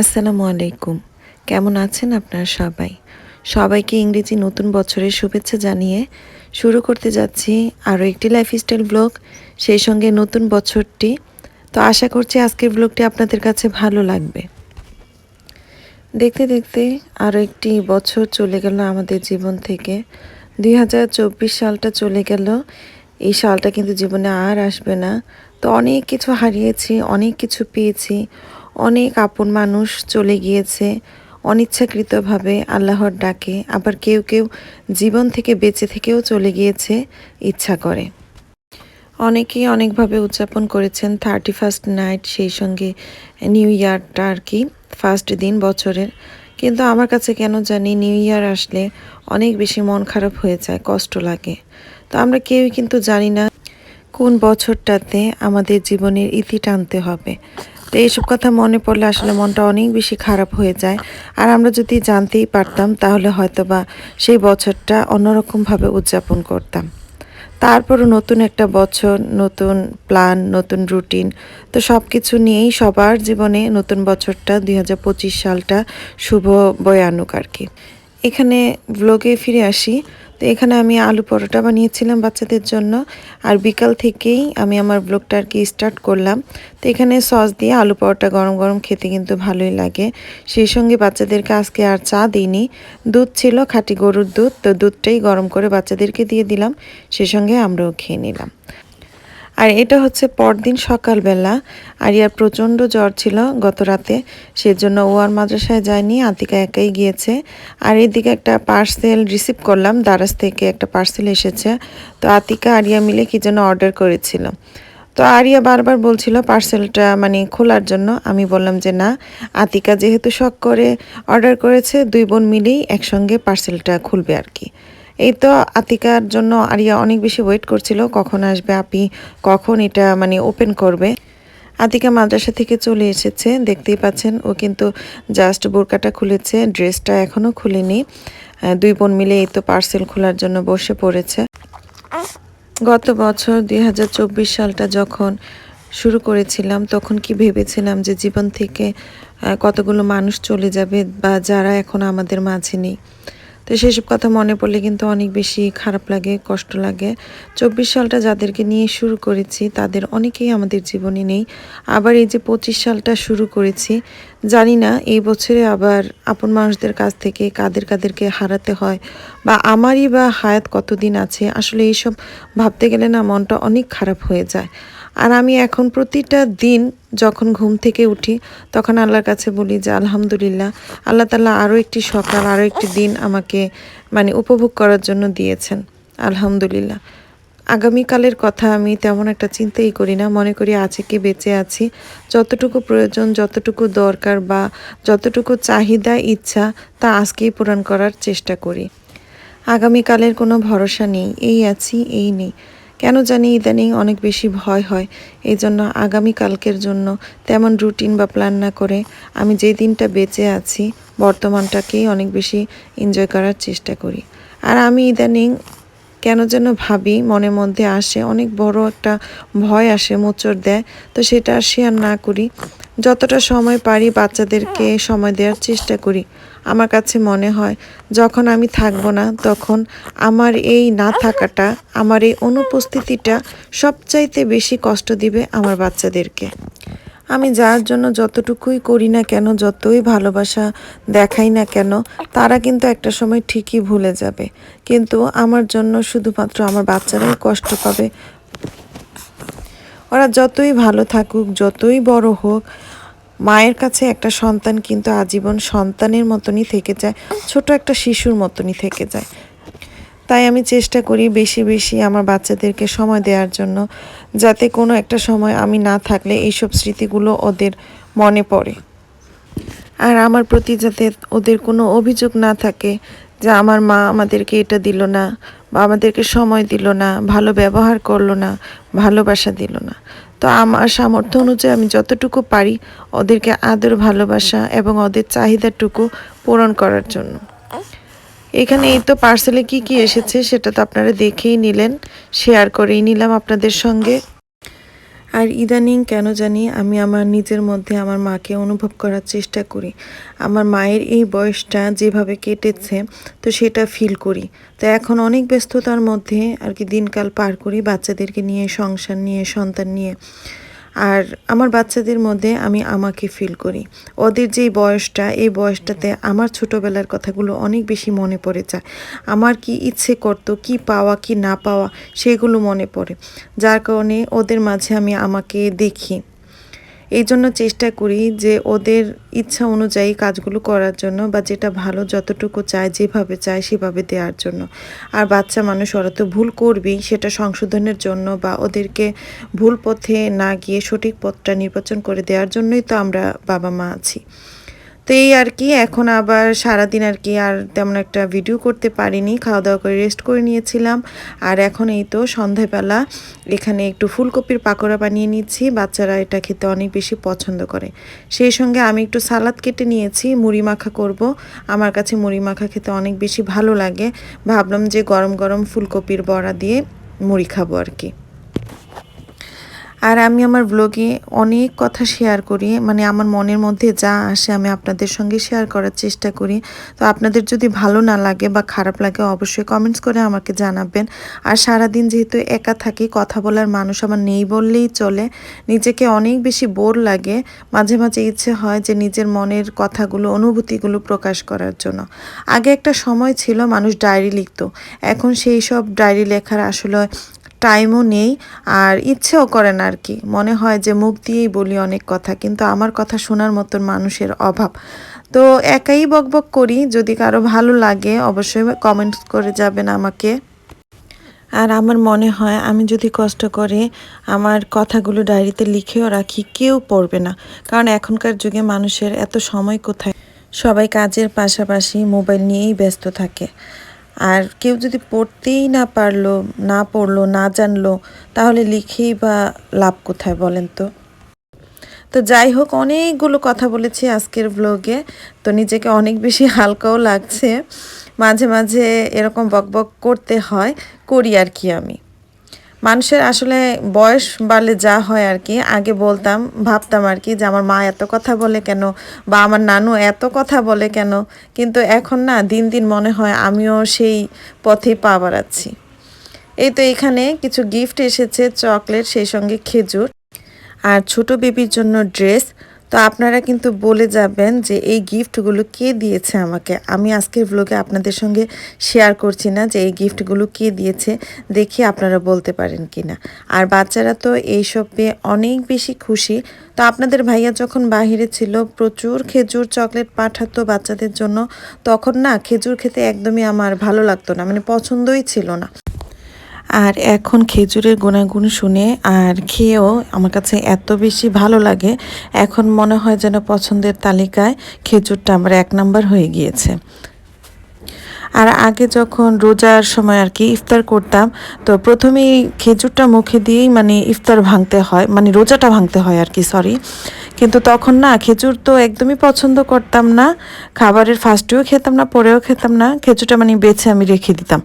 আসসালামু আলাইকুম। কেমন আছেন আপনারা সবাই? সবাইকে ইংরেজি নতুন বছরের শুভেচ্ছা জানিয়ে শুরু করতে যাচ্ছি আরও একটি লাইফস্টাইল ব্লগ সেই সঙ্গে নতুন বছরটি। তো আশা করছি আজকের ব্লগটি আপনাদের কাছে ভালো লাগবে। দেখতে দেখতে আরও একটি বছর চলে গেল আমাদের জীবন থেকে। দুই হাজার চব্বিশ সালটা চলে গেল। এই সালটা কিন্তু জীবনে আর আসবে না। তো অনেক কিছু হারিয়েছি, অনেক কিছু পেয়েছি। অনেক আপন মানুষ চলে গিয়েছে, অনিচ্ছাকৃতভাবে আল্লাহর ডাকে, আবার কেউ কেউ জীবন থেকে বেঁচে থেকেও চলে গিয়েছে, ইচ্ছা করে। অনেকেই অনেকভাবে উদযাপন করেছেন থার্টি ফার্স্ট নাইট, সেই সঙ্গে নিউ ইয়ারটা আর কি ফার্স্ট দিন বছরের। কিন্তু আমার কাছে কেন জানি নিউ ইয়ার আসলে অনেক বেশি মন খারাপ হয়ে যায়, কষ্ট লাগে। তো আমরা কেউই কিন্তু জানি না কোন বছরটাতে আমাদের জীবনের ইতি টানতে হবে। তো এইসব কথা মনে পড়লে আসলে মনটা অনেক বেশি খারাপ হয়ে যায়। আর আমরা যদি জানতেই পারতাম, তাহলে হয়তো বা সেই বছরটা অন্যরকমভাবে উদযাপন করতাম। তারপরও নতুন একটা বছর, নতুন প্ল্যান নতুন রুটিন তো সব কিছু নিয়েই সবার জীবনে নতুন বছরটা, দুই হাজার পঁচিশ সালটা শুভ বয়ে আনুক আর কি। এখানে ব্লগে ফিরে আসি। তো এখানে আমি আলু পরোটা বানিয়েছিলাম বাচ্চাদের জন্য। আর বিকাল থেকেই আমি আমার ব্লগটা আর কি স্টার্ট করলাম। তো এখানে সস দিয়ে আলু পরোটা গরম গরম খেতে কিন্তু ভালোই লাগে। সেই সঙ্গে বাচ্চাদেরকে আজকে আর চা দিইনি। দুধ ছিল, খাঁটি গরুর দুধ। তো দুধটাই গরম করে বাচ্চাদেরকে দিয়ে দিলাম। সেই সঙ্গে আমরাও খেয়ে নিলাম। আর এটা হচ্ছে পরদিন সকালবেলা। আরিয়ার প্রচণ্ড জ্বর ছিল গত রাতে, সেজন্য ও আর মাদ্রাসায় যায়নি, আতিকা একাই গিয়েছে। আর এদিকে একটা পার্সেল রিসিভ করলাম, দারাজ থেকে একটা পার্সেল এসেছে। তো আতিকা, আরিয়া মিলে কি যেন অর্ডার করেছিল। তো আরিয়া বারবার বলছিল পার্সেলটা মানে খোলার জন্য। আমি বললাম যে না, আতিকা যেহেতু শখ করে অর্ডার করেছে, দুই বোন মিলেই একসঙ্গে পার্সেলটা খুলবে আর কি। এই তো আতিকার জন্য আরিয়া অনেক বেশি ওয়েট করছিল, কখন আসবে আপি কখন এটা মানে ওপেন করবে। আতিকা মাদ্রাসা থেকে চলে এসেছে, দেখতেই পাচ্ছেন, ও কিন্তু জাস্ট বোরকাটা খুলেছে ড্রেসটা এখনও খুলেনি। দুই বোন মিলে এই তো পার্সেল খোলার জন্য বসে পড়েছে। গত বছর দুই হাজার চব্বিশ সালটা যখন শুরু করেছিলাম, তখন কি ভেবেছিলাম যে জীবন থেকে কতগুলো মানুষ চলে যাবে বা যারা এখন আমাদের মাঝে নেই। তো সেসব কথা মনে পড়লে কিন্তু অনেক বেশি খারাপ লাগে, কষ্ট লাগে। চব্বিশ সালটা যাদেরকে নিয়ে শুরু করেছি, তাদের অনেকেই আমাদের জীবনে নেই। আবার এই যে পঁচিশ সালটা শুরু করেছি, জানি না এই বছরে আবার আপন মানুষদের কাছ থেকে কাদের কাদেরকে হারাতে হয় বা আমারই বা হায়াত কতদিন আছে। আসলে এইসব ভাবতে গেলে না মনটা অনেক খারাপ হয়ে যায়। আর আমি এখন প্রতিটা দিন যখন ঘুম থেকে উঠি, তখন আল্লাহর কাছে বলি যে, আলহামদুলিল্লাহ, আল্লাহ তালা আরও একটি সকাল আরও একটি দিন আমাকে মানে উপভোগ করার জন্য দিয়েছেন। আলহামদুলিল্লাহ। আগামীকালের কথা আমি তেমন একটা চিন্তাই করি না। মনে করি আছে কি বেঁচে আছি। যতটুকু প্রয়োজন, যতটুকু দরকার বা যতটুকু চাহিদা, ইচ্ছা, তা আজকেই পূরণ করার চেষ্টা করি। আগামীকালের কোনো ভরসা নেই। এই আছি, এই নেই। কেন জানি ইদানিং অনেক বেশি ভয় হয়। এই জন্য আগামীকালকের জন্য তেমন রুটিন বা প্ল্যান না করে আমি যে দিনটা বেঁচে আছি, বর্তমানটাকেই অনেক বেশি এনজয় করার চেষ্টা করি। আর আমি ইদানিং কেন যেন ভাবি, মনের মধ্যে আসে, অনেক বড় একটা ভয় আসে, মোচড় দেয়, তো সেটা শেয়ার না করি। যতটা সময় পারি বাচ্চাদেরকে সময় দেওয়ার চেষ্টা করি। আমার কাছে মনে হয়, যখন আমি থাকব না, তখন আমার এই না থাকাটা, আমার এই অনুপস্থিতিটা সবচাইতে বেশি কষ্ট দিবে আমার বাচ্চাদেরকে। আমি যার জন্য যতটুকুই করি না কেন, যতই ভালোবাসা দেখাই না কেন, তারা কিন্তু একটা সময় ঠিকই ভুলে যাবে। কিন্তু আমার জন্য শুধুমাত্র আমার বাচ্চারাই কষ্ট পাবে ওরা যতই ভালো থাকুক, যতই বড় হোক, মায়ের কাছে একটা সন্তান কিন্তু আজীবন সন্তানের মতনই থেকে যায়, ছোট একটা শিশুর মতনই থেকে যায়। তাই আমি চেষ্টা করি বেশি বেশি আমার বাচ্চাদেরকে সময় দেওয়ার জন্য, যাতে কোনো একটা সময় আমি না থাকলে এইসব স্মৃতিগুলো ওদের মনে পড়ে। আর আমার প্রতি যাতে ওদের কোনো অভিযোগ না থাকে যে আমার মা আমাদেরকে এটা দিল না আমাদেরকে সময় দিল না, ভালো ব্যবহার করল না, ভালোবাসা দিল না। তো আমার সামর্থ্য অনুযায়ী আমি যতটুকু পারি ওদেরকে আদর, ভালোবাসা এবং ওদের চাহিদাটুকু পূরণ করার জন্য। এখানে এই তো পার্সেলে কি কি এসেছে সেটা তো আপনারা দেখেই নিলেন শেয়ার করেই নিলাম আপনাদের সঙ্গে। আর ইদানিং কেন জানি আমি আমার নিজের মধ্যে আমার মাকে অনুভব করার চেষ্টা করি। আমার মায়ের এই বয়সটা যেভাবে কেটেছে, তো সেটা ফিল করি। তো এখন অনেক ব্যস্ততার মধ্যে আর কি দিনকাল পার করি বাচ্চাদেরকে নিয়ে, সংসার নিয়ে, সন্তান নিয়ে। আর আমার বাচ্চাদের মধ্যে আমি আমাকে ফিল করি। ওদের যেই বয়সটা, এই বয়সটাতে আমার ছোটোবেলার কথাগুলো অনেক বেশি মনে পড়ে যায়। আমার কি ইচ্ছে করতো, কি পাওয়া, কি না পাওয়া, সেগুলো মনে পড়ে। যার কারণে ওদের মাঝে আমি আমাকে দেখি। এই জন্য চেষ্টা করি যে ওদের ইচ্ছা অনুযায়ী কাজগুলো করার জন্য বা যেটা ভালো যতটুকু চায়, যেভাবে চায় সেভাবে দেওয়ার জন্য। আর বাচ্চা মানুষ, ওরা তো ভুল করবেই, সেটা সংশোধনের জন্য বা ওদেরকে ভুল পথে না গিয়ে সঠিক পথটা নির্বাচন করে দেওয়ার জন্যই তো আমরা বাবা মা আছি। তো এই আর কি, এখন আবার সারাদিন আর কি আর তেমন একটা ভিডিও করতে পারিনি খাওয়া দাওয়া করে রেস্ট করে নিয়েছিলাম। আর এখন এই তো সন্ধ্যাবেলা, এখানে একটু ফুলকপির পাকোড়া বানিয়ে নিচ্ছি, বাচ্চারা এটা খেতে অনেক বেশি পছন্দ করে। সেই সঙ্গে আমি একটু সালাদ কেটে নিয়েছি, মুড়ি মাখা করব। আমার কাছে মুড়ি মাখা খেতে অনেক বেশি ভালো লাগে। ভাবলাম যে গরম গরম ফুলকপির বড়া দিয়ে মুড়ি খাব আর কি। আর আমি আমার ব্লগে অনেক কথা শেয়ার করি। মানে আমার মনের মধ্যে যা আসে আমি আপনাদের সঙ্গে শেয়ার করার চেষ্টা করি। তো আপনাদের যদি ভালো না লাগে বা খারাপ লাগে, অবশ্যই কমেন্টস করে আমাকে জানাবেন। আর সারাদিন যেহেতু একা থাকি, কথা বলার মানুষ আমার নেই বললেই চলে। নিজেকে অনেক বেশি বোর লাগে, মাঝে মাঝে ইচ্ছে হয় যে নিজের মনের কথাগুলো, অনুভূতিগুলো প্রকাশ করার জন্য। আগে একটা সময় ছিল মানুষ ডায়েরি লিখতো। এখন সেই সব ডায়েরি লেখার আসলে টাইমও নেই আর ইচ্ছেও করে না আর কি। মনে হয় যে মুখ দিয়েই বলি অনেক কথা, কিন্তু আমার কথা শোনার মতন মানুষের অভাব। তো একাই বকবক করি, যদি কারও ভালো লাগে অবশ্যই কমেন্টস করে যাবেন আমাকে। আর আমার মনে হয় আমি যদি কষ্ট করে আমার কথাগুলো ডায়েরিতে লিখেও রাখি, কেউ পড়বে না। কারণ এখনকার যুগে মানুষের এত সময় কোথায়? সবাই কাজের পাশাপাশি মোবাইল নিয়েই ব্যস্ত থাকে। আর কেউ যদি পড়তেই না পারল, না পড়ল, না জানলো, তাহলে লিখেই বা লাভ কোথায় বলেন তো? তো যাই হোক, অনেকগুলো কথা বলেছি আজকের ব্লগে তো নিজেকে অনেক বেশি হালকাও লাগছে। মাঝে মাঝে এরকম বকবক করতে হয়, করি আর কি আমি। মানুষের আসলে বয়স বাড়লে যা হয় আর কি, আগে বলতাম, ভাবতাম আর কি যে আমার মা এত কথা বলে কেন বা আমার নানু এত কথা বলে কেন, কিন্তু এখন না দিন দিন মনে হয় আমিও সেই পথে পা বাড়াচ্ছি। এই তো এখানে কিছু গিফট এসেছে চকলেট সেই সঙ্গে খেজুর আর ছোট বেবির জন্য ড্রেস তো আপনারা কিন্তু বলে যাবেন যে এই গিফটগুলো কে দিয়েছে আমাকে? আমি আজকের ব্লগে আপনাদের সঙ্গে শেয়ার করছি না যে এই গিফটগুলো কে দিয়েছে, দেখি আপনারা বলতে পারেন কি না আর বাচ্চারা তো এইসব পেয়ে অনেক বেশি খুশি। তো আপনাদের ভাইয়া যখন বাহিরে ছিল, প্রচুর খেজুর চকলেট পাঠাতো বাচ্চাদের জন্য। তখন না খেজুর খেতে একদমই আমার ভালো লাগতো না মানে পছন্দই ছিল না। আর এখন খেজুরের গুণাগুণ শুনে আর খেয়েও আমার কাছে এত বেশি ভালো লাগে, এখন মনে হয় যেন পছন্দের তালিকায় খেজুরটা আমার এক নাম্বার হয়ে গিয়েছে। আর আগে যখন রোজার সময় আর কি ইফতার করতাম, তো প্রথমেই খেজুরটা মুখে দিয়েই মানে ইফতার ভাঙতে হয় মানে রোজাটা ভাঙতে হয় আর কি সরি কিন্তু তখন না, খেজুর তো একদমই পছন্দ করতাম না, খাবারের ফার্স্টেও খেতাম না, পরেও খেতাম না, খেজুরটা মানে বেছে আমি রেখে দিতাম।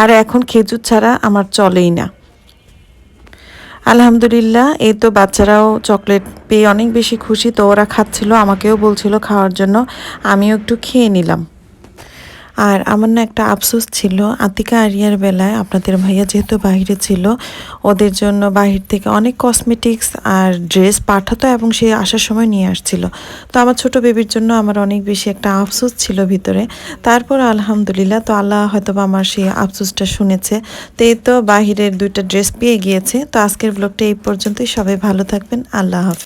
আর এখন খেজুর ছাড়া আমার চলেই না। আলহামদুলিল্লাহ, এই তো বাচ্চারাও চকলেট পেয়ে অনেক বেশি খুশি, তো ওরা খাচ্ছিল, আমাকেও বলছিল খাওয়ার জন্য, আমিও একটু খেয়ে নিলাম। আর আমার না একটা আফসোস ছিল। আতিকা আরিয়ার বেলায় আপনাদের ভাইয়া যেহেতু বাহিরে ছিল, ওদের জন্য বাহির থেকে অনেক কসমেটিক্স আর ড্রেস পাঠাতো এবং সে আসার সময় নিয়ে আসছিল। তো আমার ছোট বেবির জন্য আমার অনেক বেশি একটা আফসোস ছিল ভিতরে। তারপর আলহামদুলিল্লাহ তো আল্লাহ হয়তো আমার সেই আফসোসটা শুনেছে। তো এই তো বাহিরের দুইটা ড্রেস পেয়ে গিয়েছে। তো আজকের ব্লগটা এই পর্যন্তই। সবাই ভালো থাকবেন। আল্লাহ হাফিজ।